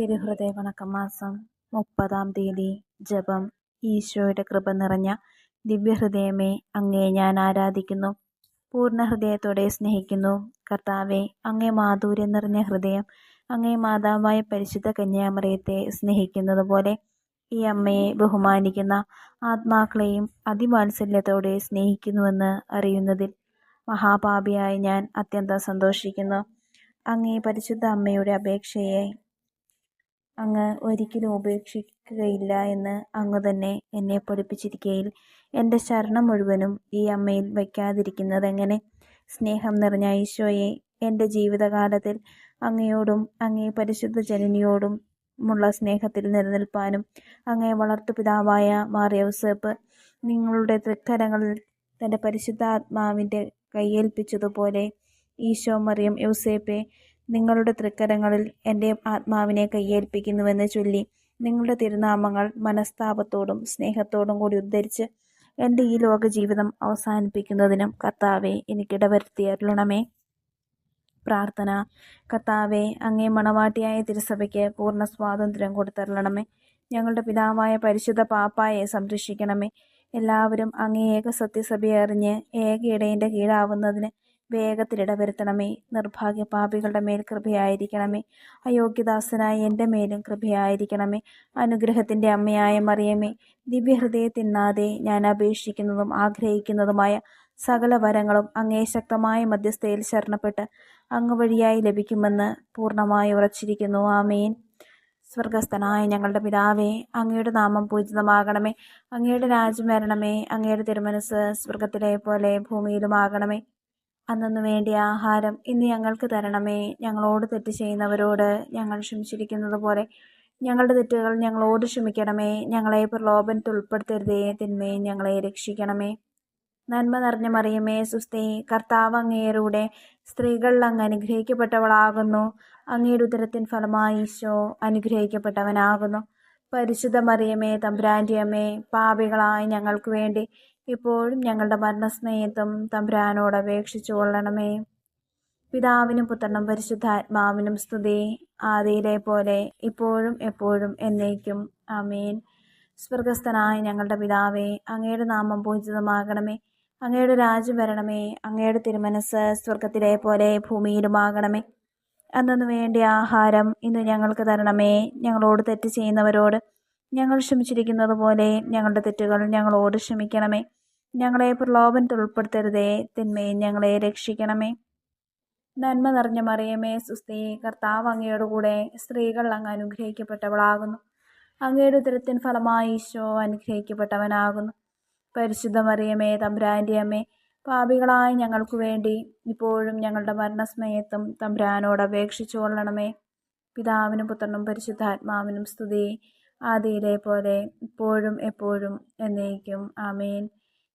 തിരുഹൃദയ വണക്കമാസം മുപ്പതാം തീയതി ജപം. ഈശോയുടെ കൃപ നിറഞ്ഞ ദിവ്യഹൃദയമേ അങ്ങേ ഞാൻ ആരാധിക്കുന്നു. പൂർണ ഹൃദയത്തോടെ സ്നേഹിക്കുന്നു. കർത്താവെ അങ്ങേ മാധുര്യം നിറഞ്ഞ ഹൃദയം അങ്ങേ മാതാവായ പരിശുദ്ധ കന്യാമറിയത്തെ സ്നേഹിക്കുന്നത് പോലെ ഈ അമ്മയെ ബഹുമാനിക്കുന്ന ആത്മാക്കളെയും അതിവാത്സല്യത്തോടെ സ്നേഹിക്കുന്നുവെന്ന് അറിയുന്നതിൽ മഹാപാപിയായി ഞാൻ അത്യന്തം സന്തോഷിക്കുന്നു. അങ്ങേ പരിശുദ്ധ അമ്മയുടെ അപേക്ഷയെ അങ്ങ് ഒരിക്കലും ഉപേക്ഷിക്കുകയില്ല എന്ന് അങ്ങ് തന്നെ എന്നെ പഠിപ്പിച്ചിരിക്കയിൽ. എന്റെ ശരണം മുഴുവനും ഈ അമ്മയിൽ വയ്ക്കാതിരിക്കുന്നതെങ്ങനെ സ്നേഹം നിറഞ്ഞ ഈശോയെ എന്റെ ജീവിതകാലത്തിൽ അങ്ങയോടും അങ്ങേ പരിശുദ്ധ ജനനിയോടും മുള്ള സ്നേഹത്തിൽ നിലനിൽപ്പാനും അങ്ങേ വളർത്തുപിതാവായ മാറിയവസേപ്പ് നിങ്ങളുടെ തൃക്കരങ്ങളിൽ തന്റെ പരിശുദ്ധാത്മാവിന്റെ കയ്യേൽപ്പിച്ചതുപോലെ ഈശോ മറിയം യൗസേപ്പെ നിങ്ങളുടെ തൃക്കരങ്ങളിൽ എന്റെ ആത്മാവിനെ കയ്യേൽപ്പിക്കുന്നുവെന്ന് ചൊല്ലി നിങ്ങളുടെ തിരുനാമങ്ങൾ മനസ്താപത്തോടും സ്നേഹത്തോടും കൂടി ഉദ്ധരിച്ച് എന്റെ ഈ ലോക ജീവിതം അവസാനിപ്പിക്കുന്നതിനും കർത്താവെ എനിക്കിടവരുത്തി അരുളണമേ. പ്രാർത്ഥന. കർത്താവെ അങ്ങേ മണവാട്ടിയായ തിരുസഭയ്ക്ക് പൂർണ സ്വാതന്ത്ര്യം കൊടുത്തരുളണമേ. ഞങ്ങളുടെ പിതാവായ പരിശുദ്ധ പാപ്പായെ സംരക്ഷിക്കണമേ. എല്ലാവരും അങ്ങേ ഏക സത്യസഭയെ അറിഞ്ഞ് ഏക ഇടയിന്റെ കീഴാവുന്നതിന് വേഗത്തിലിടവരുത്തണമേ നിർഭാഗ്യ പാപികളുടെ മേൽ കൃപയായിരിക്കണമേ. അയോഗ്യദാസനായ എന്റെ മേലും കൃപയായിരിക്കണമേ. അനുഗ്രഹത്തിന്റെ അമ്മയായ മറിയമേ ദിവ്യഹൃദയത്തിന്നാതെ ഞാൻ അപേക്ഷിക്കുന്നതും ആഗ്രഹിക്കുന്നതുമായ സകല വരങ്ങളും അങ്ങേ ശക്തമായ മധ്യസ്ഥയിൽ ശരണപ്പെട്ട് അങ്ങ് വഴിയായി ലഭിക്കുമെന്ന് പൂർണമായി ഉറച്ചിരിക്കുന്നു. ആമേൻ. സ്വർഗസ്ഥനായ ഞങ്ങളുടെ പിതാവേ അങ്ങയുടെ നാമം പൂജിതമാകണമേ. അങ്ങയുടെ രാജ്യം വരണമേ. അങ്ങയുടെ തിരുമനസ് സ്വർഗത്തിലെ പോലെ ഭൂമിയിലുമാകണമേ. അന്നു വേണ്ടിയ ആഹാരം ഇന്ന് ഞങ്ങൾക്ക് തരണമേ. ഞങ്ങളോട് തെറ്റ് ചെയ്യുന്നവരോട് ഞങ്ങൾ ക്ഷമിച്ചിരിക്കുന്നത് പോലെ ഞങ്ങളുടെ തെറ്റുകൾ ഞങ്ങളോട് ക്ഷമിക്കണമേ. ഞങ്ങളെ പ്രലോഭനത്തിൽ ഉൾപ്പെടുത്തരുതേ. തിന്മയെ ഞങ്ങളെ രക്ഷിക്കണമേ. നന്മ നിറഞ്ഞ മറിയമേ സുസ്തി കർത്താവ് അങ്ങേരുടെ സ്ത്രീകളിൽ അങ്ങ് അനുഗ്രഹിക്കപ്പെട്ടവളാകുന്നു. അങ്ങയുടെ ഉദരത്തിൻ ഫലമായി ഈശോ അനുഗ്രഹിക്കപ്പെട്ടവനാകുന്നു. പരിശുദ്ധ മറിയമേ തമ്പുരാന്റെ പാപികളായ ഞങ്ങൾക്ക് വേണ്ടി ഇപ്പോഴും ഞങ്ങളുടെ മരണസ്നേഹത്തും തമ്പുരാനോട് അപേക്ഷിച്ചു കൊള്ളണമേ. പിതാവിനും പുത്രനും പരിശുദ്ധാത്മാവിനും സ്തുതി. ആദിയിലെ പോലെ ഇപ്പോഴും എപ്പോഴും എന്നേക്കും. അമീൻ സ്വർഗസ്ഥനായ ഞങ്ങളുടെ പിതാവേ അങ്ങയുടെ നാമം പൂജിതമാകണമേ. അങ്ങയുടെ രാജ്യം വരണമേ. അങ്ങയുടെ തിരുമനസ് സ്വർഗത്തിലെ പോലെ ഭൂമിയിലുമാകണമേ. അന്നു വേണ്ടിയ ആഹാരം ഇന്ന് ഞങ്ങൾക്ക് തരണമേ. ഞങ്ങളോട് തെറ്റ് ചെയ്യുന്നവരോട് ഞങ്ങൾ ക്ഷമിച്ചിരിക്കുന്നത് പോലെ ഞങ്ങളുടെ തെറ്റുകൾ ഞങ്ങളോട് ക്ഷമിക്കണമേ. ഞങ്ങളെ പ്രലോഭനത്തിൽ ഉൾപ്പെടുത്തരുതേ. തിന്മയും ഞങ്ങളെ രക്ഷിക്കണമേ. നന്മ നിറഞ്ഞ മറിയമേ സുസ്തി കർത്താവ് അങ്ങയുടെ കൂടെ സ്ത്രീകൾ അങ്ങ് അനുഗ്രഹിക്കപ്പെട്ടവളാകുന്നു. അങ്ങയുടെ ഉത്തരത്തിൻ ഫലമായി ഈശോ അനുഗ്രഹിക്കപ്പെട്ടവനാകുന്നു. പരിശുദ്ധ മറിയമേ തമ്പുരാന്റെ അമ്മേ പാപികളായ ഞങ്ങൾക്ക് വേണ്ടി ഇപ്പോഴും ഞങ്ങളുടെ മരണസമയത്തും തമ്പുരാനോട് അപേക്ഷിച്ചു കൊള്ളണമേ. പിതാവിനും പുത്രനും പരിശുദ്ധാത്മാവിനും സ്തുതി. ആദിയിലെ പോലെ ഇപ്പോഴും എപ്പോഴും എന്നേക്കും. ആമേൻ.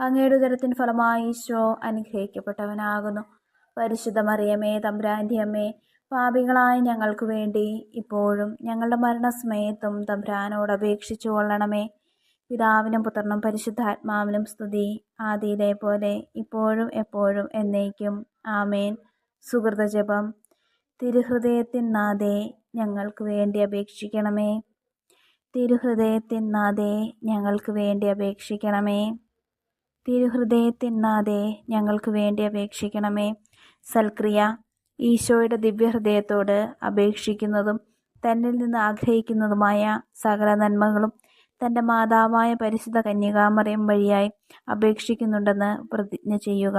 അങ്ങയുടെ ഉദരത്തിൻ ഫലമായി ഈശോ അനുഗ്രഹിക്കപ്പെട്ടവനാകുന്നു. പരിശുദ്ധ മറിയമേ തമ്പുരാന്റെ അമ്മേ പാപികളായ ഞങ്ങൾക്ക് വേണ്ടി ഇപ്പോഴും ഞങ്ങളുടെ മരണസമയത്തും തമ്പ്രാനോട് അപേക്ഷിച്ചു കൊള്ളണമേ. പിതാവിനും പുത്രനും പരിശുദ്ധാത്മാവിനും സ്തുതി. ആദിയിലെ പോലെ ഇപ്പോഴും എപ്പോഴും എന്നേക്കും. ആമേൻ. സുഹൃതജപം തിരുഹൃദയത്തിൻ നാദേ ഞങ്ങൾക്ക് വേണ്ടി അപേക്ഷിക്കണമേ. തിരുഹൃദയത്തിൻ നാദേ ഞങ്ങൾക്ക് വേണ്ടി അപേക്ഷിക്കണമേ. തിരുഹൃദയത്തിൻ നാഥേ ഞങ്ങൾക്ക് വേണ്ടി അപേക്ഷിക്കണമേ. സൽക്രിയ ഈശോയുടെ ദിവ്യഹൃദയത്തോട് അപേക്ഷിക്കുന്നതും തന്നിൽ നിന്ന് ആഗ്രഹിക്കുന്നതുമായ സകല നന്മകളും തന്റെ മാതാവായ പരിശുദ്ധ കന്യകാമറിയം വഴിയായി അപേക്ഷിക്കുന്നുണ്ടെന്ന് പ്രതിജ്ഞ ചെയ്യുക.